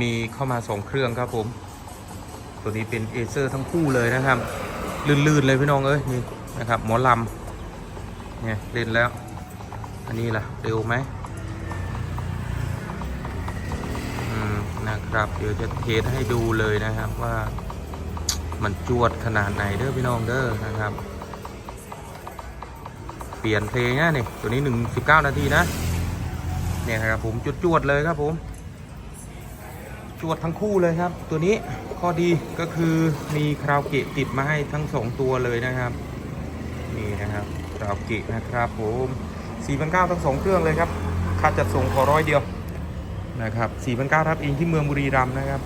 มีเข้ามาสองเครื่องครับผม ตัวนี้เป็นเอเซอร์ทั้งคู่เลยนะครับ ลื่นๆเลยพี่น้องเอ้ยนี่นะครับ หมอลำเนี่ยเล่นแล้ว อันนี้ล่ะเร็วไหมอืมนะครับเดี๋ยวจะเทสให้ดูเลยนะครับว่ามันจวดขนาดไหนเด้อพี่น้องเด้อนะครับ เปลี่ยนเพลงนะนี่ตัวนี้หนึ่งสิบเก้านาทีนะเนี่ยครับผมจุดจวดๆเลยครับผม จวดทั้งคู่เลยครับ ตัวนี้ข้อดีก็คือมีคราวเกะติดมาให้ทั้งสองตัวเลยนะครับ นี่นะครับคราวเกะนะครับผม4,900ทั้งสองเครื่องเลยครับค่าจัดส่งขอร้อยเดียวนะครับ4,900รับเองที่เมืองบุรีรัมย์นะครับ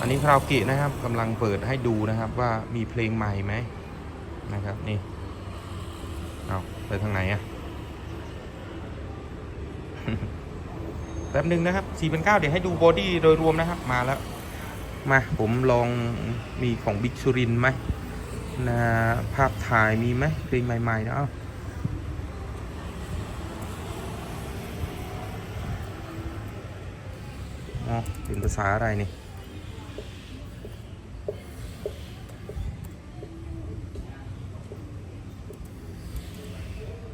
อันนี้คราวเกะนะครับกำลังเปิดให้ดูนะครับว่ามีเพลงใหม่ไหมนะครับนี่เอาไปทางไหนอะ แป๊บนึงนะครับ4,900เดี๋ยวให้ดูบอดี้โดยรวมนะครับ มาแล้ว มาผมลองมีของบิ๊กซูรินไหมนะภาพถ่ายมีไหมเพลงใหม่ๆนะเอ้าอ๋อเป็นภาษาอะไรนี่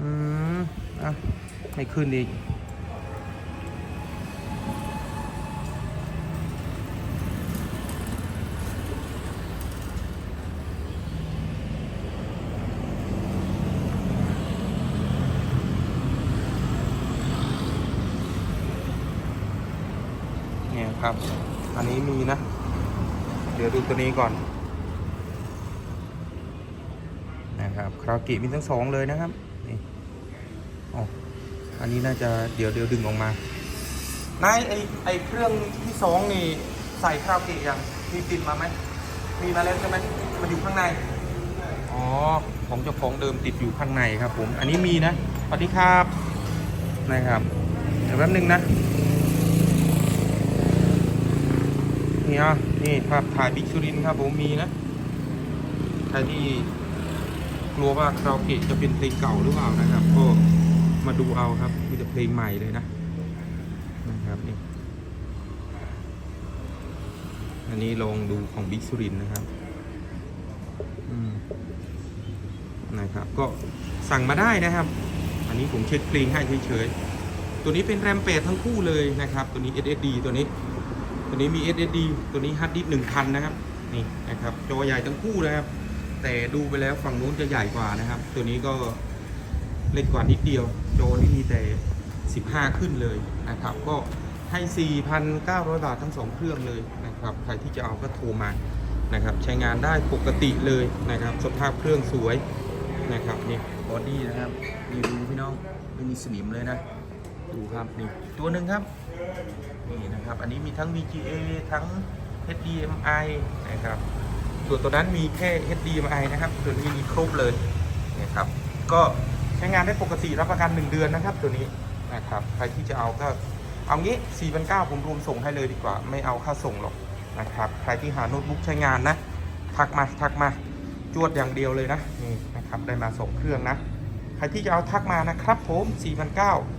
อืมอะไม่ขึ้นอีก เนี่ยครับ อันนี้มีนะ เดี๋ยวดูตัวนี้ก่อน นะครับคราวกิมีทั้งสองเลยนะครับนี่อ๋ออันนี้น่าจะเดี๋ยวเดี๋ยวดึงออกมานายไอไอเครื่องที่สองนี่ใส่คราวกิยังมีติดมาไหมมีมาแล้วใช่ไหมมันอยู่ข้างในอ๋อของเจ้าของเดิมติดอยู่ข้างในครับผม อันนี้มีนะสวัสดีครับนะครับ เดี๋ยวแป๊บนึงนะ นี่อะนี่ภาพถ่ายบิ๊กซูรินครับผมมีนะใครที่กลัวว่าคาราโอเกะจะเป็นเพลงเก่าหรือเปล่านะครับ ก็มาดูเอาครับมีแต่เพลงใหม่เลยนะนะครับนี่อันนี้ลองดูของบิ๊กซูรินนะครับนะครับ ก็สั่งมาได้นะครับ อันนี้ผมเช็คเพลงให้เฉยๆ ตัวนี้เป็นแรมเป็ดทั้งคู่เลยนะครับ ตัวนี้ SSD ตัวนี้ ตัวนี้มี SSD ตัวนี้ฮาร์ดดิสก์หนึ่งพันนะครับนี่นะครับจอใหญ่ทั้งคู่นะครับ แต่ดูไปแล้วฝั่งนู้นจะใหญ่กว่านะครับ ตัวนี้ก็เล็กกว่านิดเดียวจอนี่มีแต่ 15 ขึ้นเลยนะครับ ก็ให้ 4,900 บาททั้งสองเครื่องเลยนะครับ ใครที่จะเอาก็โทรมานะครับ ใช้งานได้ปกติเลยนะครับ สภาพเครื่องสวยนะครับนี่บอดี้นะครับนี่ดูพี่น้องไม่มีสนิมเลยนะ ดูครับนี่ตัวหนึ่งครับนี่นะครับ อันนี้มีทั้ง VGA ทั้ง HDMI นะครับส่วนตัวนั้นมีแค่ HDMI นะครับตัวนี้มีครบเลยนะครับก็ใช้งานได้ปกติรับประกัน 1 เดือนนะครับ ตัวนี้นะครับใครที่จะเอาก็เอางี้4,900ผมรวมส่งให้เลยดีกว่า ไม่เอาค่าส่งหรอกนะครับใครที่หาโน้ตบุ๊กใช้งานนะ ทักมาทักมาจวดอย่างเดียวเลยนะนี่นะครับได้มาส่งเครื่องนะ ใครที่จะเอาทักมานะครับผม4,900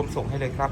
วมส่งให้เลยครับ